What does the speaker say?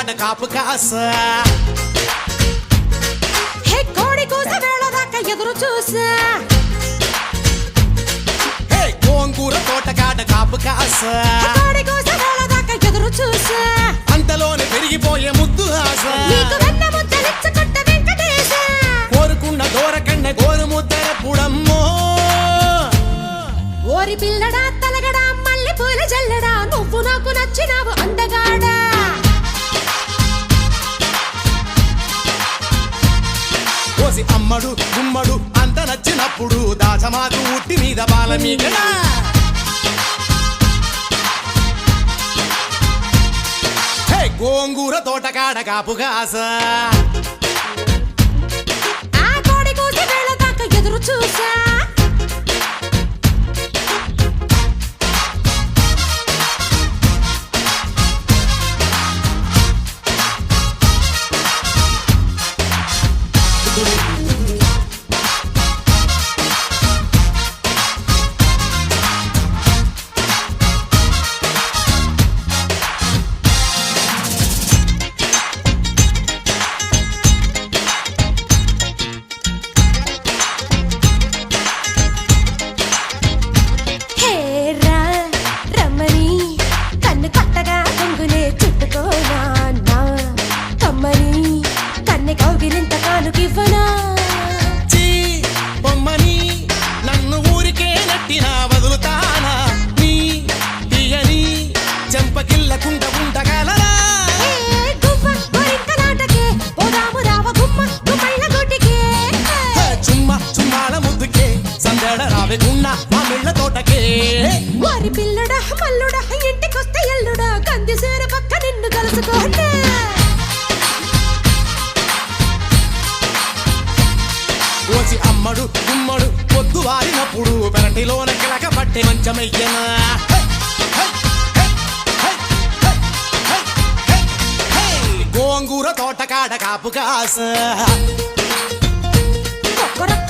తోటకాడ కాపు కాస. హే కోడి కూస వేళ దాకా ఎదురు చూసా. హే గోంగూర తోటకాడ కాపు కాస. కోడి కూస వేళ దాకా ఎదురు చూసా. అంతలోనే పెరిగిపోయే ముద్దు ఆశ. నీకు వెన్న ముద్దలిచ్చుకుంట వెంకటేశ. కోరుకున్న దూరకండ గోరు ముద్దర పుడమ్మో. ఓరి పిల్లడా తలగడా మల్లె పూల జల్లడా నువ్వు నాకు నచ్చినావు అందగాడా. చేసి అమ్మడు గుమ్మడు అంత నచ్చినప్పుడు దాచమాకు ఉట్టి మీద బాల మీద. హే గోంగూర తోటకాడ కాపు కాసా. గున్న మా మిళ్ళ తోటకే. వారి పిల్లడా మల్లుడా ఇంటికొస్తే ఎల్లుడా కంది సేర పక్క నిన్ను కలుసుకోండి. కోసి అమ్మడు గుమ్మడు పొద్దు వారినప్పుడు పెరటిలోన కిలక పట్టే మంచమయ్యనా. గోంగూర తోటకాడ కాపు ఒక్కరొక్క కోడి కోసం